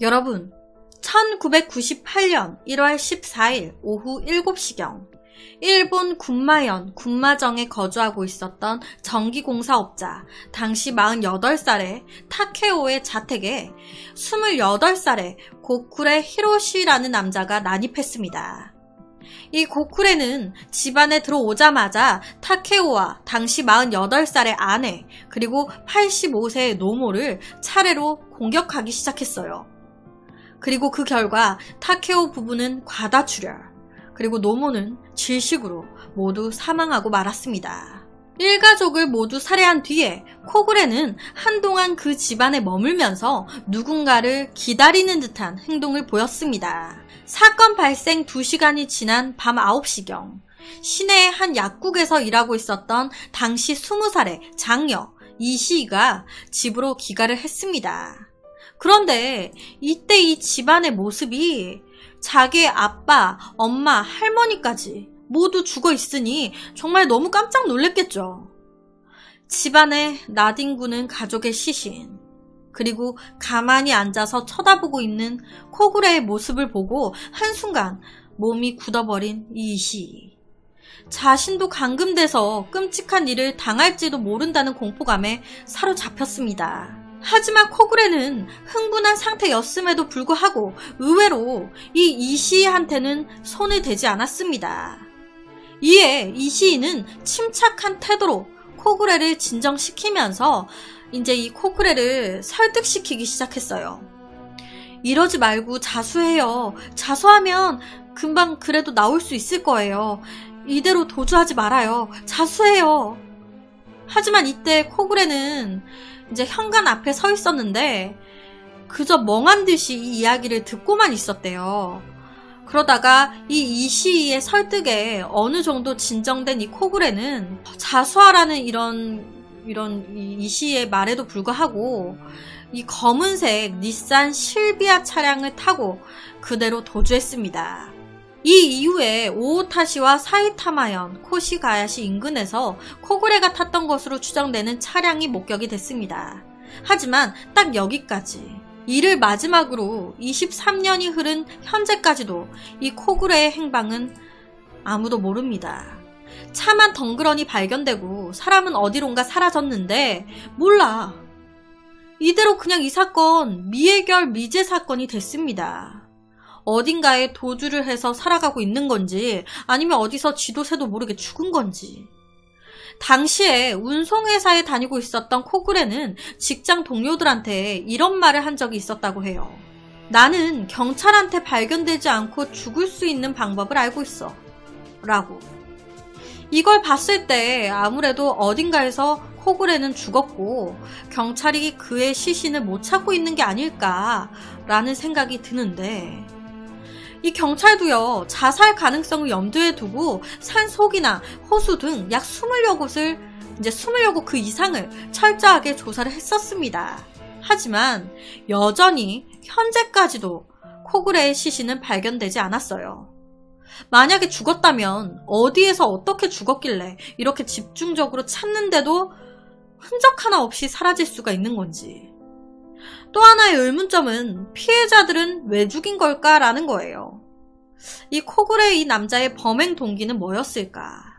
여러분, 1998년 1월 14일 오후 7시경 일본 군마현 군마정에 거주하고 있었던 전기공사업자 당시 48살의 타케오의 자택에 28살의 고쿠레 히로시라는 남자가 난입했습니다. 이 고쿠레는 집안에 들어오자마자 타케오와 당시 48살의 아내 그리고 85세의 노모를 차례로 공격하기 시작했어요. 그리고 그 결과 타케오 부부는 과다출혈, 그리고 노모는 질식으로 모두 사망하고 말았습니다. 일가족을 모두 살해한 뒤에 코그레는 한동안 그 집안에 머물면서 누군가를 기다리는 듯한 행동을 보였습니다. 사건 발생 2시간이 지난 밤 9시경 시내의 한 약국에서 일하고 있었던 당시 20살의 장녀 이시이가 집으로 귀가를 했습니다. 그런데 이때 이 집안의 모습이 자기의 아빠, 엄마, 할머니까지 모두 죽어 있으니 정말 너무 깜짝 놀랐겠죠. 집안에 나딘구는 가족의 시신, 그리고 가만히 앉아서 쳐다보고 있는 코구레의 모습을 보고 한순간 몸이 굳어버린 이시. 자신도 감금돼서 끔찍한 일을 당할지도 모른다는 공포감에 사로잡혔습니다. 하지만 코그레는 흥분한 상태였음에도 불구하고 의외로 이 이시이한테는 손을 대지 않았습니다. 이에 이시이는 침착한 태도로 코그레를 진정시키면서 이제 이 코그레를 설득시키기 시작했어요. 이러지 말고 자수해요. 자수하면 금방 그래도 나올 수 있을 거예요. 이대로 도주하지 말아요. 자수해요. 하지만 이때 코그레는 이제 현관 앞에 서 있었는데 그저 멍한 듯이 이 이야기를 듣고만 있었대요. 그러다가 이 이시의 설득에 어느 정도 진정된 이 코그레는 자수하라는 이런 이런 이시의 말에도 불구하고 이 검은색 닛산 실비아 차량을 타고 그대로 도주했습니다. 이 이후에 오오타시와 사이타마현, 코시가야시 인근에서 코그레가 탔던 것으로 추정되는 차량이 목격이 됐습니다. 하지만 딱 여기까지. 이를 마지막으로 23년이 흐른 현재까지도 이 코그레의 행방은 아무도 모릅니다. 차만 덩그러니 발견되고 사람은 어디론가 사라졌는데 몰라. 이대로 그냥 이 사건 미해결 미제 사건이 됐습니다. 어딘가에 도주를 해서 살아가고 있는 건지 아니면 어디서 지도새도 모르게 죽은 건지. 당시에 운송회사에 다니고 있었던 코그레는 직장 동료들한테 이런 말을 한 적이 있었다고 해요. 나는 경찰한테 발견되지 않고 죽을 수 있는 방법을 알고 있어. 라고. 이걸 봤을 때 아무래도 어딘가에서 코그레는 죽었고 경찰이 그의 시신을 못 찾고 있는 게 아닐까라는 생각이 드는데 이 경찰도요, 자살 가능성을 염두에 두고 산 속이나 호수 등 약 20여 곳을, 이제 20여 곳 그 이상을 철저하게 조사를 했었습니다. 하지만 여전히 현재까지도 코그레의 시신은 발견되지 않았어요. 만약에 죽었다면 어디에서 어떻게 죽었길래 이렇게 집중적으로 찾는데도 흔적 하나 없이 사라질 수가 있는 건지. 또 하나의 의문점은 피해자들은 왜 죽인 걸까라는 거예요. 이 코그레 이 남자의 범행 동기는 뭐였을까?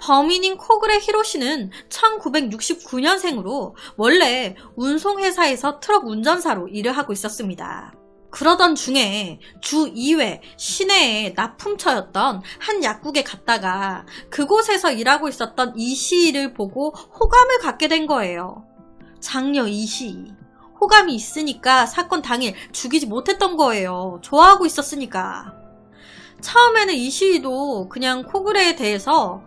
범인인 코그레 히로시는 1969년생으로 원래 운송회사에서 트럭 운전사로 일을 하고 있었습니다. 그러던 중에 주 2회 시내에 납품처였던 한 약국에 갔다가 그곳에서 일하고 있었던 이시이를 보고 호감을 갖게 된 거예요. 장녀 이시이. 호감이 있으니까 사건 당일 죽이지 못했던 거예요. 좋아하고 있었으니까. 처음에는 이시이도 그냥 코그레에 대해서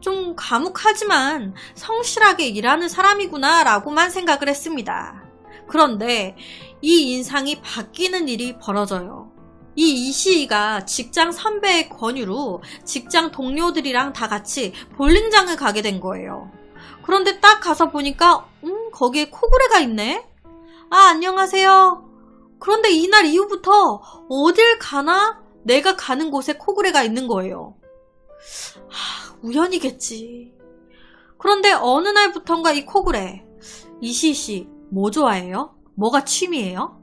좀 과묵하지만 성실하게 일하는 사람이구나 라고만 생각을 했습니다. 그런데 이 인상이 바뀌는 일이 벌어져요. 이 이시이가 직장 선배의 권유로 직장 동료들이랑 다 같이 볼링장을 가게 된 거예요. 그런데 딱 가서 보니까, 음, 거기에 코그레가 있네? 아, 안녕하세요. 그런데 이날 이후부터 어딜 가나 내가 가는 곳에 코그레가 있는 거예요. 하, 우연이겠지. 그런데 어느 날부턴가 이 코그레, 이시씨, 뭐 좋아해요? 뭐가 취미예요?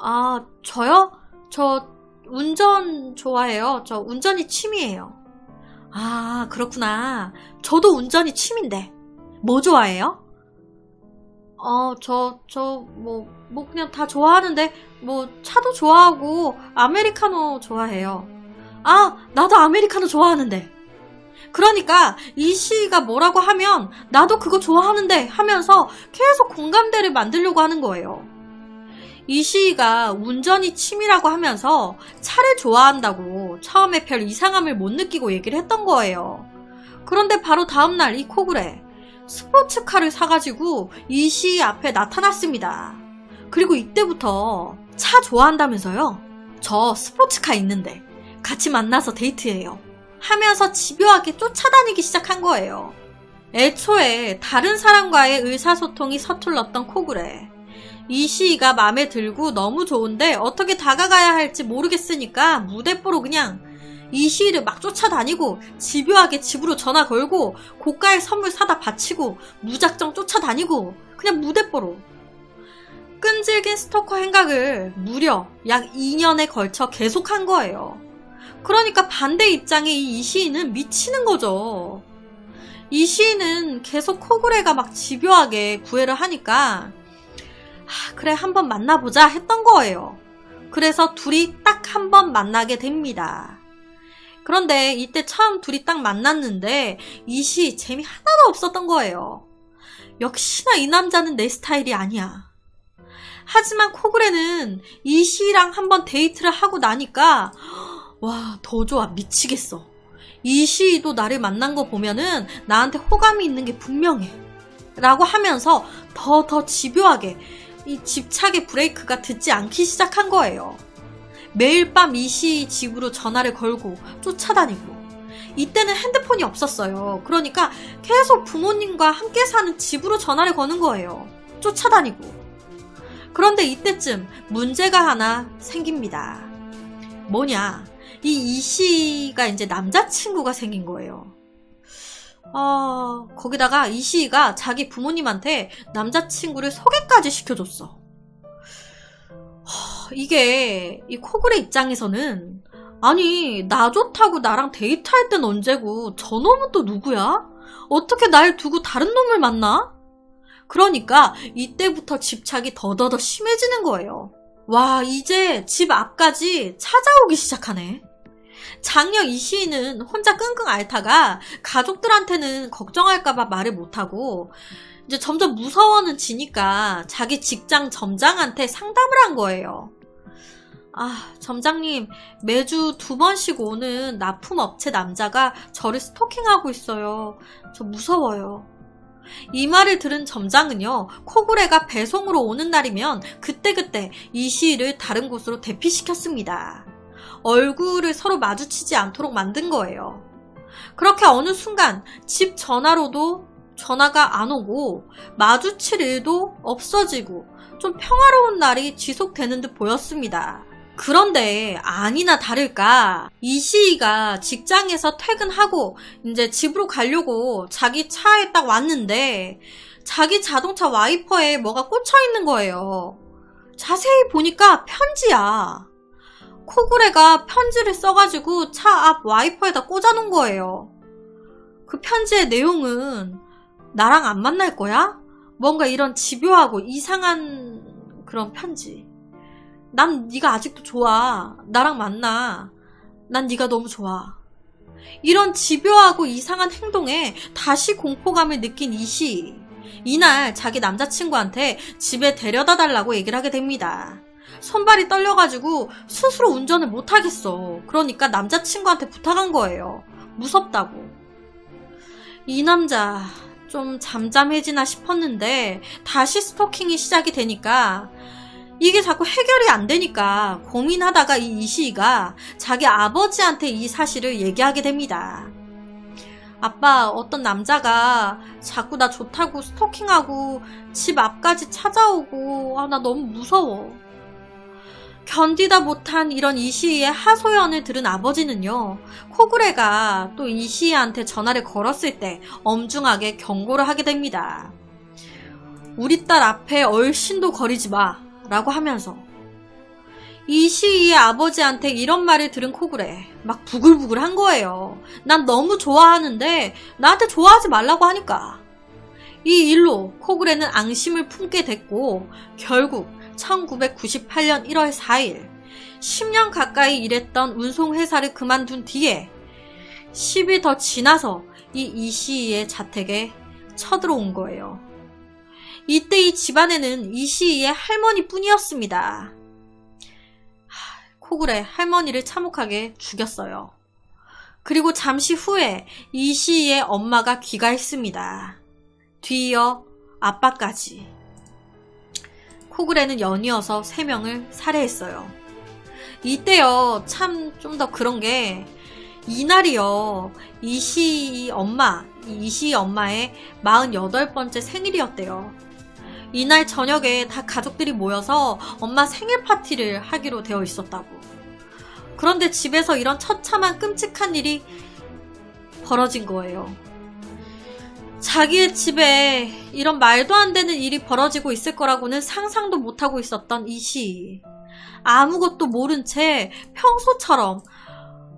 아, 저요? 저 운전 좋아해요. 저 운전이 취미예요. 아, 그렇구나. 저도 운전이 취미인데. 뭐 좋아해요? 어, 저, 저, 뭐, 뭐 그냥 다 좋아하는데, 뭐, 차도 좋아하고, 아메리카노 좋아해요. 아, 나도 아메리카노 좋아하는데. 그러니까, 이 시가 뭐라고 하면, 나도 그거 좋아하는데 하면서 계속 공감대를 만들려고 하는 거예요. 이 시가 운전이 취미라고 하면서 차를 좋아한다고 처음에 별 이상함을 못 느끼고 얘기를 했던 거예요. 그런데 바로 다음날 이 코그레 스포츠카를 사가지고 이 시 앞에 나타났습니다. 그리고 이때부터 차 좋아한다면서요? 저 스포츠카 있는데 같이 만나서 데이트해요. 하면서 집요하게 쫓아다니기 시작한 거예요. 애초에 다른 사람과의 의사소통이 서툴렀던 코그레. 이 시가 마음에 들고 너무 좋은데 어떻게 다가가야 할지 모르겠으니까 무대뽀로 그냥 이 시를 막 쫓아다니고 집요하게 집으로 전화 걸고 고가의 선물 사다 바치고 무작정 쫓아다니고 그냥 무대뽀로 끈질긴 스토커 행각을 무려 약 2년에 걸쳐 계속한 거예요. 그러니까 반대 입장의 이 이시인은 미치는 거죠. 이 시인은 계속 코그레가 막 집요하게 구애를 하니까 아, 그래 한번 만나보자 했던 거예요. 그래서 둘이 딱 한 번 만나게 됩니다. 그런데 이때 처음 둘이 딱 만났는데 이 시 재미 하나도 없었던 거예요. 역시나 이 남자는 내 스타일이 아니야. 하지만 코그레는 이 시랑 한번 데이트를 하고 나니까 와 더 좋아 미치겠어. 이 시도 나를 만난 거 보면은 나한테 호감이 있는 게 분명해. 라고 하면서 더 더 집요하게 이 집착의 브레이크가 듣지 않기 시작한 거예요. 매일 밤 이시 집으로 전화를 걸고 쫓아다니고 이때는 핸드폰이 없었어요. 그러니까 계속 부모님과 함께 사는 집으로 전화를 거는 거예요. 쫓아다니고. 그런데 이때쯤 문제가 하나 생깁니다. 뭐냐? 이 이시가 이제 남자친구가 생긴 거예요. 아, 거기다가 이시가 자기 부모님한테 남자친구를 소개까지 시켜줬어. 하, 이게 이 코그레 입장에서는 아니 나 좋다고 나랑 데이트할 땐 언제고 저놈은 또 누구야? 어떻게 날 두고 다른 놈을 만나? 그러니까 이때부터 집착이 더더더 심해지는 거예요. 와 이제 집 앞까지 찾아오기 시작하네. 장녀 이 시인은 혼자 끙끙 앓다가 가족들한테는 걱정할까봐 말을 못하고 이제 점점 무서워는 지니까 자기 직장 점장한테 상담을 한 거예요. 아, 점장님, 매주 두 번씩 오는 납품업체 남자가 저를 스토킹하고 있어요. 저 무서워요. 이 말을 들은 점장은요, 코구레가 배송으로 오는 날이면 그때그때 이 시를 다른 곳으로 대피시켰습니다. 얼굴을 서로 마주치지 않도록 만든 거예요. 그렇게 어느 순간 집 전화로도 전화가 안 오고 마주칠 일도 없어지고 좀 평화로운 날이 지속되는 듯 보였습니다. 그런데 아니나 다를까 이 시이가 직장에서 퇴근하고 이제 집으로 가려고 자기 차에 딱 왔는데 자기 자동차 와이퍼에 뭐가 꽂혀 있는 거예요. 자세히 보니까 편지야. 코구레가 편지를 써가지고 차 앞 와이퍼에다 꽂아놓은 거예요. 그 편지의 내용은 나랑 안 만날 거야? 뭔가 이런 집요하고 이상한 그런 편지. 난 네가 아직도 좋아. 나랑 만나. 난 네가 너무 좋아. 이런 집요하고 이상한 행동에 다시 공포감을 느낀 이시. 이날 자기 남자친구한테 집에 데려다 달라고 얘기를 하게 됩니다. 손발이 떨려가지고 스스로 운전을 못하겠어. 그러니까 남자친구한테 부탁한 거예요. 무섭다고. 이 남자 좀 잠잠해지나 싶었는데 다시 스토킹이 시작이 되니까 이게 자꾸 해결이 안 되니까 고민하다가 이 이시이가 자기 아버지한테 이 사실을 얘기하게 됩니다. 아빠, 어떤 남자가 자꾸 나 좋다고 스토킹하고 집 앞까지 찾아오고, 아, 나 너무 무서워. 견디다 못한 이런 이시이의 하소연을 들은 아버지는요, 코그레가 또 이시이한테 전화를 걸었을 때 엄중하게 경고를 하게 됩니다. 우리 딸 앞에 얼씬도 거리지 마. 라고 하면서 이 시이의 아버지한테 이런 말을 들은 코그레 막 부글부글 한 거예요. 난 너무 좋아하는데 나한테 좋아하지 말라고 하니까. 이 일로 코그레는 앙심을 품게 됐고 결국 1998년 1월 4일 10년 가까이 일했던 운송회사를 그만둔 뒤에 10이 더 지나서 이 이시이의 자택에 쳐들어온 거예요. 이때 이 집안에는 이시이의 할머니 뿐이었습니다. 코그레 할머니를 참혹하게 죽였어요. 그리고 잠시 후에 이시이의 엄마가 귀가했습니다. 뒤이어 아빠까지. 코그레는 연이어서 3명을 살해했어요. 이때요, 참 좀 더 그런 게, 이날이요, 이시이 엄마, 이시이 엄마의 48번째 생일이었대요. 이날 저녁에 다 가족들이 모여서 엄마 생일 파티를 하기로 되어 있었다고. 그런데 집에서 이런 처참한 끔찍한 일이 벌어진 거예요. 자기의 집에 이런 말도 안 되는 일이 벌어지고 있을 거라고는 상상도 못하고 있었던 이시. 아무것도 모른 채 평소처럼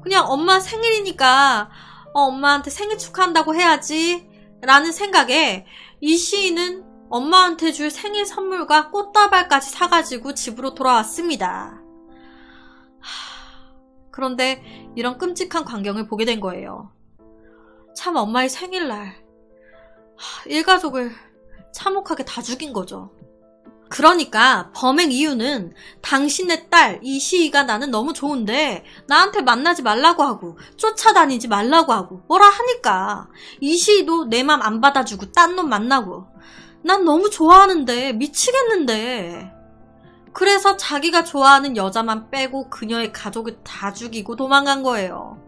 그냥 엄마 생일이니까 어, 엄마한테 생일 축하한다고 해야지 라는 생각에 이시인은 엄마한테 줄 생일 선물과 꽃다발까지 사가지고 집으로 돌아왔습니다. 하, 그런데 이런 끔찍한 광경을 보게 된 거예요. 참 엄마의 생일날 하, 일가족을 참혹하게 다 죽인 거죠. 그러니까 범행 이유는 당신의 딸 이시이가 나는 너무 좋은데 나한테 만나지 말라고 하고 쫓아다니지 말라고 하고 뭐라 하니까 이시이도 내 맘 안 받아주고 딴 놈 만나고 난 너무 좋아하는데 미치겠는데 그래서 자기가 좋아하는 여자만 빼고 그녀의 가족을 다 죽이고 도망간 거예요.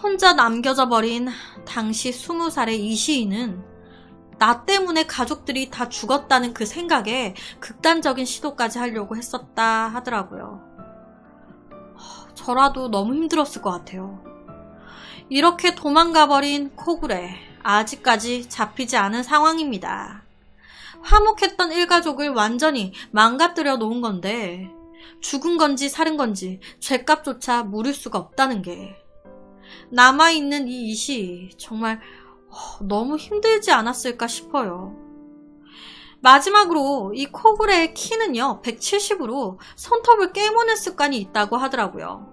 혼자 남겨져 버린 당시 스무 살의 이 시인은 나 때문에 가족들이 다 죽었다는 그 생각에 극단적인 시도까지 하려고 했었다 하더라고요. 허, 저라도 너무 힘들었을 것 같아요. 이렇게 도망가버린 코굴에 아직까지 잡히지 않은 상황입니다. 화목했던 일가족을 완전히 망가뜨려 놓은 건데 죽은 건지 살은 건지 죄값조차 물을 수가 없다는 게 남아있는 이 이시 정말 어, 너무 힘들지 않았을까 싶어요. 마지막으로 이 코굴의 키는요, 170으로 손톱을 깨무는 습관이 있다고 하더라고요.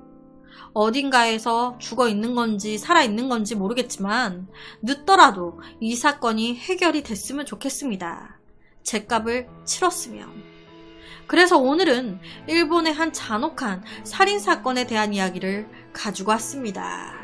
어딘가에서 죽어 있는 건지 살아 있는 건지 모르겠지만, 늦더라도 이 사건이 해결이 됐으면 좋겠습니다. 제값을 치렀으면. 그래서 오늘은 일본의 한 잔혹한 살인 사건에 대한 이야기를 가지고 왔습니다.